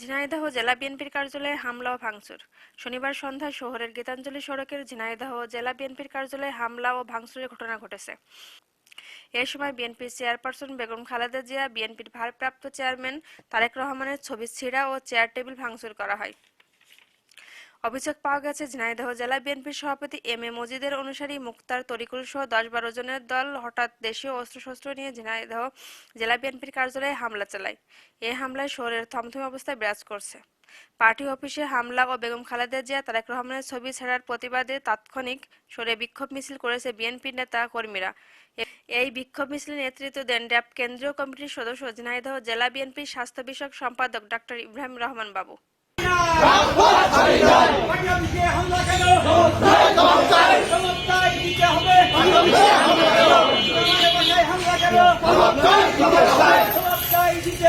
ঝিনাইদহ জেলা বিএনপির কার্যালয়ে হামলা ও ভাঙচুর। শনিবার সন্ধ্যায় শহরের গীতাঞ্জলি সড়কের ঝিনাইদহ জেলা বিএনপির কার্যালয়ে হামলা ও ভাঙচুরের ঘটনা ঘটেছে। এ সময় বিএনপির চেয়ারপারসন বেগম খালেদা জিয়া, বিএনপির ভারপ্রাপ্ত চেয়ারম্যান তারেক রহমানের ছবি ছিঁড়া ও চেয়ার টেবিল ভাঙচুর করা হয়। অভিযোগ পাওয়া গেছে, ঝিনাইদহ জেলা বিএনপির সভাপতি এম এ মজিদের অনুসারী মুক্তার তরিকুল সহ দশ বারো জনের দল হঠাৎ দেশীয় অস্ত্রশস্ত্র নিয়ে ঝিনাইদহ জেলা বিএনপির কার্যালয়ে হামলা চালায়। এ হামলায় শহরের থমথমে অবস্থায় বিরাজ করছে। পার্টি অফিসে হামলা ও বেগম খালেদা জিয়া, তারেক রহমানের ছবি ছেড়ার প্রতিবাদে তাৎক্ষণিক সরে বিক্ষোভ মিছিল করেছে বিএনপি নেতা কর্মীরা। এই বিক্ষোভ মিছিলে নেতৃত্ব দেন ড্যাব কেন্দ্রীয় কমিটির সদস্য ঝিনাইদহ জেলা বিএনপির স্বাস্থ্য বিষয়ক সম্পাদক ডাক্তার ইব্রাহিম রহমান বাবু বাংলাদেশে হামলা কেন জবাবদার দিতে হবে বাংলাদেশে হামলা কেন জবাবদার দিতে হবে বাংলাদেশে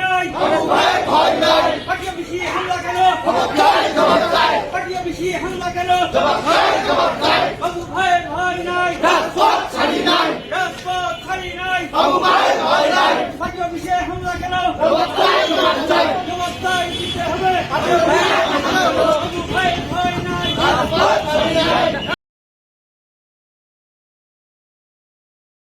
নাই। ভয় নাই পাটিয়া পিছিয়ে হামলা কেন? জবাব চাই জবাব চাই পাটিয়া পিছিয়ে হামলা কেন? জবাব চাই জবাব চাই বাবু ভাই ভয় নাই। রাজপথ ছাড়ি নাই। রাজপথ ছাড়ি নাই বাবু ভাই ভয় নাই। পাটিয়া পিছিয়ে হামলা কেন জবাব চাই জবাব চাই জবাব চাই দিতে হবে।